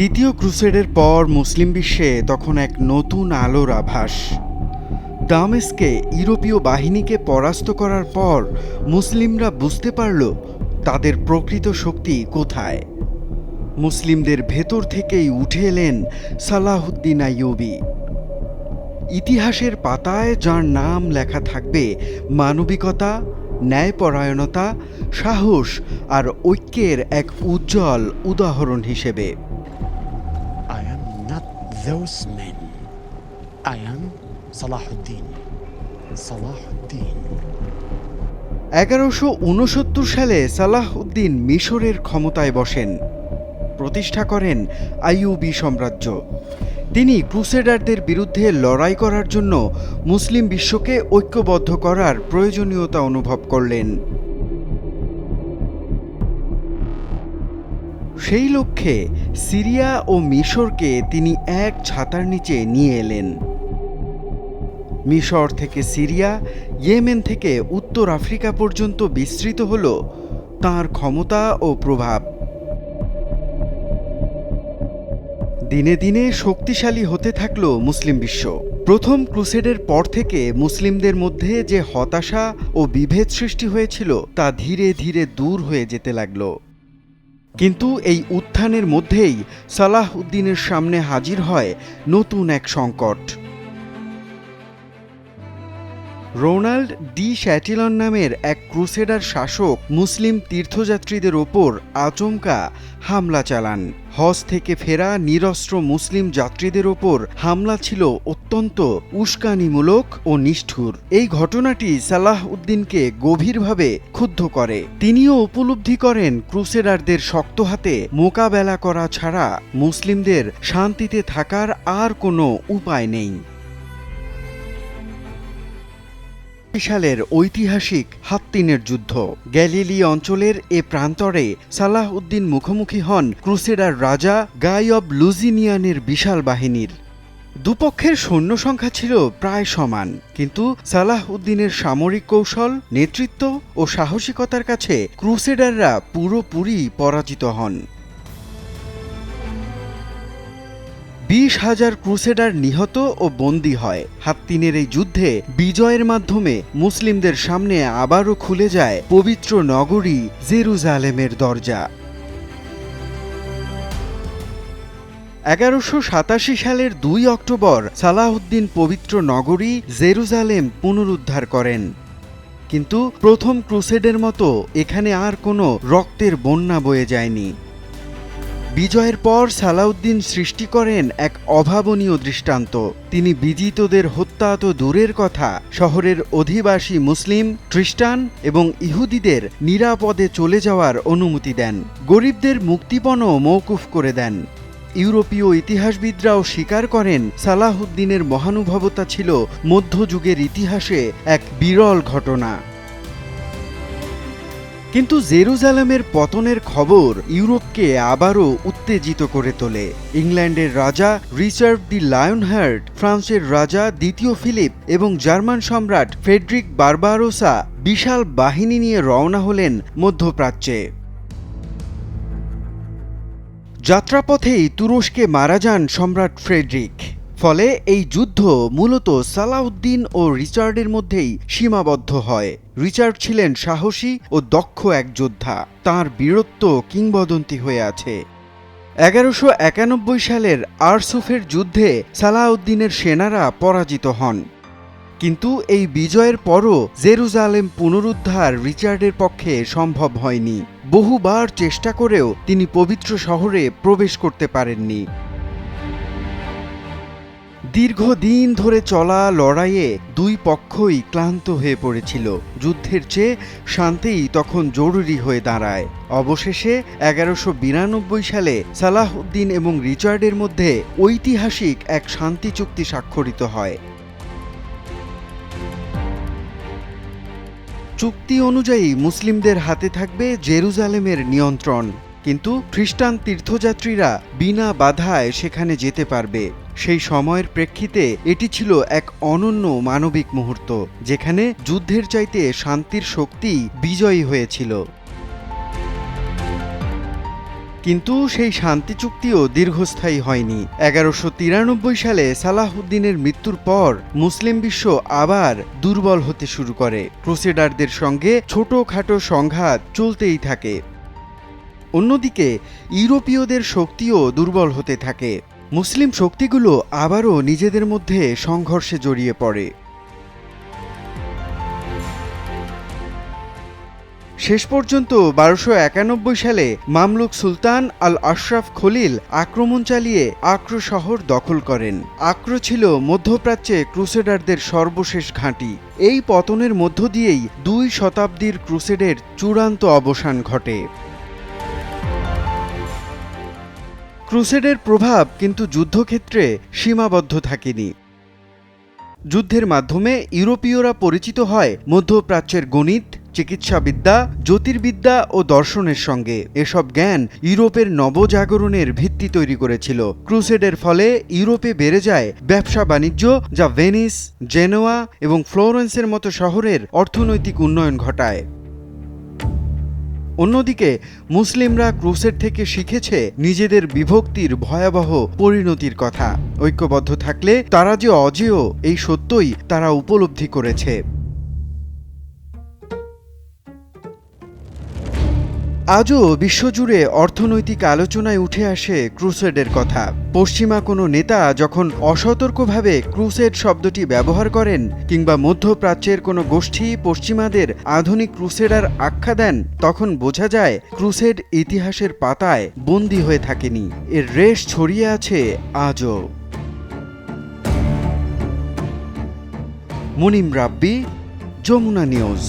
দ্বিতীয় ক্রুসেডের পর মুসলিম বিশ্বে তখন এক নতুন আলোর আভাস। দামেস্কে ইউরোপীয় বাহিনীকে পরাস্ত করার পর মুসলিমরা বুঝতে পারল তাদের প্রকৃত শক্তি কোথায়। মুসলিমদের ভেতর থেকেই উঠে এলেন সালাহুদ্দিন আইয়ুবি। ইতিহাসের পাতায় যার নাম লেখা থাকবে মানবিকতা, ন্যায়পরায়ণতা, সাহস আর ঐক্যের এক উজ্জ্বল উদাহরণ হিসেবে। Those men. I am Salahuddin. Salahuddin. এগারোশো উনসত্তর সালে সালাহ উদ্দিন মিশরের ক্ষমতায় বসেন প্রতিষ্ঠা করেন আইয়ুবি সাম্রাজ্য তিনি ক্রুসেডারদের বিরুদ্ধে লড়াই করার জন্য মুসলিম বিশ্বকে ঐক্যবদ্ধ করার প্রয়োজনীয়তা অনুভব করলেন সেই লক্ষ্যে সিরিয়া ও মিশরকে তিনি এক ছাতার নিচে নিয়ে এলেন। মিশর থেকে সিরিয়া, ইয়েমেন থেকে উত্তর আফ্রিকা পর্যন্ত বিস্তৃত হল তার ক্ষমতা ও প্রভাব। দিনে দিনে শক্তিশালী হতে থাকল মুসলিম বিশ্ব। প্রথম ক্রুসেডের পর থেকে মুসলিমদের মধ্যে যে হতাশা ও বিভেদ সৃষ্টি হয়েছিল তা ধীরে ধীরে দূর হয়ে যেতে লাগল। কিন্তু এই উত্থানের মধ্যেই সালাহ উদ্দিনের সামনে হাজির হয় নতুন এক সংকট। রোনাল্ড ডি শ্যাটিলন নামের এক ক্রুসেডার শাসক মুসলিম তীর্থযাত্রীদের ওপর আচমকা হামলা চালান। হজ থেকে ফেরা নিরস্ত্র মুসলিম যাত্রীদের ওপর হামলা ছিল অত্যন্ত উস্কানিমূলক ও নিষ্ঠুর। এই ঘটনাটি সালাহ উদ্দিনকে গভীরভাবে ক্ষুব্ধ করে। তিনিও উপলব্ধি করেন, ক্রুসেডারদের শক্ত হাতে মোকাবেলা করা ছাড়া মুসলিমদের শান্তিতে থাকার আর কোনো উপায় নেই। সালের ঐতিহাসিক হাত্তিনের যুদ্ধ। গ্যালিলি অঞ্চলের এ প্রান্তরে সালাহ উদ্দিন মুখোমুখি হন ক্রুসেডার রাজা গাই অব লুজিনিয়ানের বিশাল বাহিনীর। দুপক্ষের সৈন্য সংখ্যা ছিল প্রায় সমান, কিন্তু সালাহ উদ্দিনের সামরিক কৌশল, নেতৃত্ব ও সাহসিকতার কাছে ক্রুসেডাররা পুরোপুরি পরাজিত হন। বিশ হাজার ক্রুসেডার নিহত ও বন্দী হয়। হাত্তিনের এই যুদ্ধে বিজয়ের মাধ্যমে মুসলিমদের সামনে আবারও খুলে যায় পবিত্র নগরী জেরুজালেমের দরজা। এগারোশো সাতাশি সালের দুই অক্টোবর সালাহউদ্দিন পবিত্র নগরী জেরুজালেম পুনরুদ্ধার করেন। কিন্তু প্রথম ক্রুসেডের মতো এখানে আর কোনো রক্তের বন্যা বয়ে যায়নি। বিজয়ের পর সালাউদ্দিন সৃষ্টি করেন এক অভাবনীয় দৃষ্টান্ত। তিনি বিজিতদের হত্যা তো দূরের কথা, শহরের অধিবাসী মুসলিম, খ্রিস্টান এবং ইহুদিদের নিরাপদে চলে যাওয়ার অনুমতি দেন। গরিবদের মুক্তিপণও মৌকুফ করে দেন। ইউরোপীয় ইতিহাসবিদরাও স্বীকার করেন সালাহুদ্দিনের মহানুভবতা ছিল মধ্যযুগের ইতিহাসে এক বিরল ঘটনা। কিন্তু জেরুজালেমের পতনের খবর ইউরোপকে আবারও উত্তেজিত করে তোলে। ইংল্যান্ডের রাজা রিচার্ড দি লায়নহার্ট, ফ্রান্সের রাজা দ্বিতীয় ফিলিপ এবং জার্মান সম্রাট ফেডরিক বারবারোসা বিশাল বাহিনী নিয়ে রওনা হলেন মধ্যপ্রাচ্যে। যাত্রাপথেই তুরস্কে মারা যান সম্রাট ফ্রেডরিক। ফলে এই যুদ্ধ মূলত সালাউদ্দিন ও রিচার্ডের মধ্যেই সীমাবদ্ধ হয়। রিচার্ড ছিলেন সাহসী ও দক্ষ এক যোদ্ধা। তার বীরত্ব কিংবদন্তি হয়ে আছে। এগারোশো একানব্বই সালের আরসুফের যুদ্ধে সালাউদ্দিনের সেনারা পরাজিত হন। কিন্তু এই বিজয়ের পরও জেরুজালেম পুনরুদ্ধার রিচার্ডের পক্ষে সম্ভব হয়নি। বহুবার চেষ্টা করেও তিনি পবিত্র শহরে প্রবেশ করতে পারেননি। দীর্ঘদিন ধরে চলা লড়াইয়ে দুই পক্ষই ক্লান্ত হয়ে পড়েছিল। যুদ্ধের চেয়ে শান্তিই তখন জরুরি হয়ে দাঁড়ায়। অবশেষে এগারোশো বিরানব্বই সালে সালাহ উদ্দিন এবং রিচার্ডের মধ্যে ঐতিহাসিক এক শান্তি চুক্তি স্বাক্ষরিত হয়। চুক্তি অনুযায়ী মুসলিমদের হাতে থাকবে জেরুজালেমের নিয়ন্ত্রণ। কিন্তু খ্রিস্টান তীর্থযাত্রীরা বিনা বাধায় সেখানে যেতে পারবে। সেই সময়ের প্রেক্ষিতে এটি ছিল এক অনন্য মানবিক মুহূর্ত, যেখানে যুদ্ধের চাইতে শান্তির শক্তি বিজয়ী হয়েছিল। কিন্তু সেই শান্তি চুক্তিও দীর্ঘস্থায়ী হয়নি। এগারোশো তিরানব্বই সালে সালাহুদ্দিনের মৃত্যুর পর মুসলিম বিশ্ব আবার দুর্বল হতে শুরু করে। ক্রুসেডারদের সঙ্গে ছোটখাটো সংঘাত চলতেই থাকে। অন্যদিকে, ইউরোপীয়দের শক্তিও দুর্বল হতে থাকে। মুসলিম শক্তিগুলো আবারও নিজেদের মধ্যে সংঘর্ষে জড়িয়ে পড়ে। শেষ পর্যন্ত বারোশো একানব্বই সালে মামলুক সুলতান আল আশরাফ খলিল আক্রমণ চালিয়ে আক্র শহর দখল করেন। আক্র ছিল মধ্যপ্রাচ্যে ক্রুসেডারদের সর্বশেষ ঘাঁটি। এই পতনের মধ্য দিয়েই দুই শতাব্দীর ক্রুসেডের চূড়ান্ত অবসান ঘটে। ক্রুসেডের প্রভাব কিন্তু যুদ্ধক্ষেত্রে সীমাবদ্ধ থাকেনি। যুদ্ধের মাধ্যমে ইউরোপীয়রা পরিচিত হয় মধ্যপ্রাচ্যের গণিত, চিকিৎসাবিদ্যা, জ্যোতির্বিদ্যা ও দর্শনের সঙ্গে। এসব জ্ঞান ইউরোপের নবজাগরণের ভিত্তি তৈরি করেছিল। ক্রুসেডের ফলে ইউরোপে বেড়ে যায় ব্যবসা বাণিজ্য, যা ভেনিস, জেনোয়া এবং ফ্লোরেন্সের মতো শহরের অর্থনৈতিক উন্নয়ন ঘটায়। অন্যদিকে, মুসলিমরা ক্রুসের থেকে শিখেছে নিজেদের বিভক্তির ভয়াবহ পরিণতির কথা। ঐক্যবদ্ধ থাকলে তারা যে অজেয়, এই সত্যই তারা উপলব্ধি করেছে। আজও বিশ্বজুড়ে অর্থনৈতিক আলোচনায় উঠে আসে ক্রুসেডের কথা। পশ্চিমা কোনো নেতা যখন অসতর্কভাবে ক্রুসেড শব্দটি ব্যবহার করেন কিংবা মধ্যপ্রাচ্যের কোনো গোষ্ঠী পশ্চিমাদের আধুনিক ক্রুসেডার আখ্যা দেন, তখন বোঝা যায় ক্রুসেড ইতিহাসের পাতায় বন্দী হয়ে থাকেনি। এর রেশ ছড়িয়ে আছে আজও। মুনিম রাব্বি, যমুনা নিউজ।